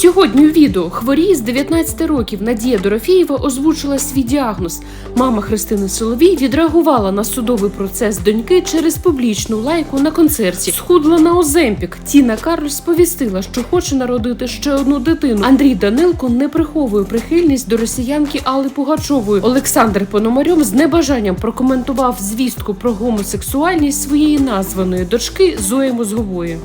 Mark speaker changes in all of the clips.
Speaker 1: Сьогодні у відео хворіє з 19 років Надія Дорофєєва озвучила свій діагноз. Мама Христини Соловій відреагувала на судовий процес доньки через публічну лайку на концерті. Схудла на Оземпік. Тіна Карль сповістила, що хоче народити ще одну дитину. Андрій Данилко не приховує прихильність до росіянки Алли Пугачової. Олександр Пономарьов з небажанням прокоментував звістку про гомосексуальність своєї названої дочки Зої Мозгової.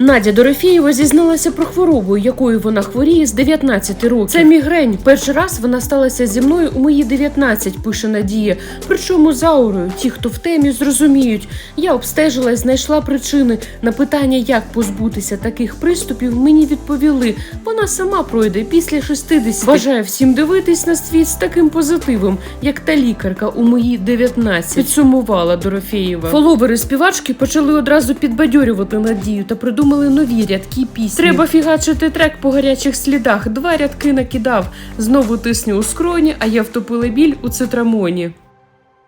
Speaker 1: Надя Дорофєєва зізналася про хворобу, якою вона хворіє з 19 років. Це мігрень. Перший раз вона сталася зі мною у мої 19, пише Надія. Причому з аурою. Ті, хто в темі, зрозуміють. Я обстежила і знайшла причини. На питання, як позбутися таких приступів, мені відповіли. Вона сама пройде після 60. Бажаю всім дивитись на світ з таким позитивом, як та лікарка у мої 19, підсумувала Дорофєєва. Фоловери співачки почали одразу підбадьорювати Надію та придумали нові рядки пісні. Треба фігачити трек по гарячих слідах. Два рядки накидав. Знову тисню у скроні, а я втопила біль у цитрамоні.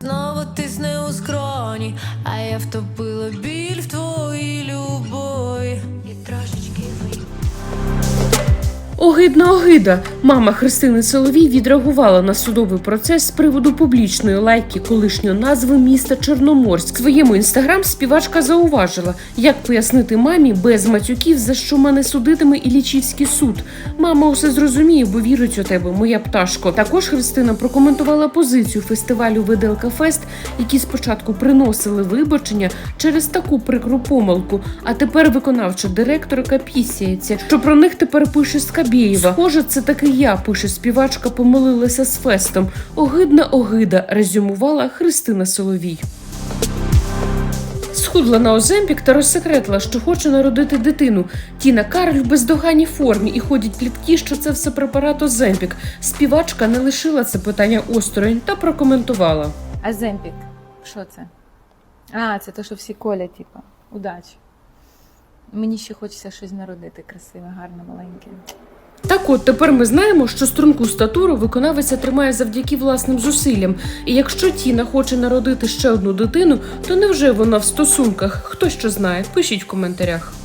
Speaker 2: Знову тисне у скроні, а я втопила біль
Speaker 1: Огидна огида. Мама Христини Соловій відреагувала на судовий процес з приводу публічної лайки колишньої назви міста Чорноморськ. Своєму інстаграм співачка зауважила, як пояснити мамі без матюків, за що мене судитиме Іллічівський суд. Мама усе зрозуміє, бо вірить у тебе, моя пташко. Також Христина прокоментувала позицію фестивалю Виделка Фест, які спочатку приносили вибачення через таку прикру помилку, а тепер виконавча директорка пісяється, що про них тепер пише Скабєєва. Схоже, це таки я, пише співачка, помилилася з фестом. Огидна огида, резюмувала Христина Соловій. Схудла на Оземпік та розсекретила, що хоче народити дитину. Тіна Карль в бездоганній формі і ходять плітки, що це все препарат Оземпік. Співачка не лишила це питання осторонь та прокоментувала.
Speaker 3: А Земпік, що це? А, це то, що всі колять, типу. Удачі. Мені ще хочеться щось народити красиве, гарне, маленьке.
Speaker 1: Так от тепер ми знаємо, що струнку статуру виконавиця тримає завдяки власним зусиллям. І якщо Тіна хоче народити ще одну дитину, то невже вона в стосунках? Хто що знає? Пишіть в коментарях.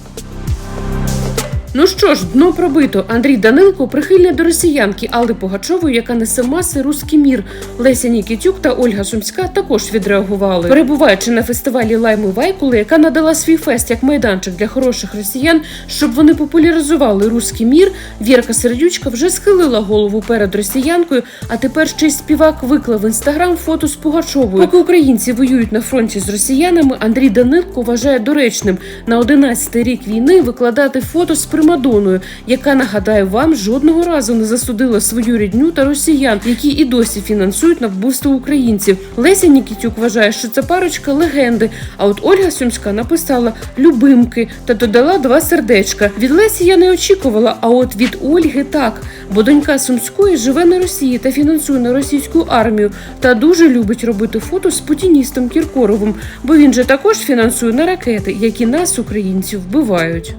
Speaker 1: Ну що ж, дно пробито. Андрій Данилко прихильний до росіянки Алли Пугачової, яка несе маси руський мір. Леся Нікітюк та Ольга Сумська також відреагували. Перебуваючи на фестивалі Лайми Вайкули, яка надала свій фест як майданчик для хороших росіян, щоб вони популяризували руський мір. Вірка Сердючка вже схилила голову перед росіянкою, а тепер ще й співак виклав в інстаграм фото з Пугачовою. Поки українці воюють на фронті з росіянами, Андрій Данилко вважає доречним на 11-й рік війни викладати фото з примадоною, яка нагадаю вам жодного разу не засудила свою рідню та росіян, які і досі фінансують на вбивство українців. Леся Нікітюк вважає, що це парочка легенди. А от Ольга Сюмська написала любимки та додала два сердечка. Від Лесі я не очікувала, а от від Ольги так. Бо донька Сумської живе на Росії та фінансує на російську армію та дуже любить робити фото з путіністом Кіркоровим, бо він же також фінансує на ракети, які нас, українців, вбивають.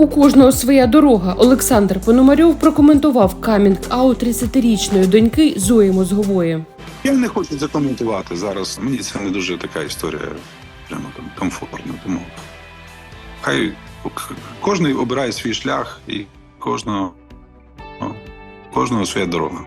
Speaker 1: У кожного своя дорога. Олександр Пономарьов прокоментував камінг аут 30-річної доньки Зої Мозгової.
Speaker 4: Я не хочу закоментувати зараз. Мені це не дуже така історія прямо там комфортна. Тому хай к- кожен обирає свій шлях і кожного, кожного своя дорога.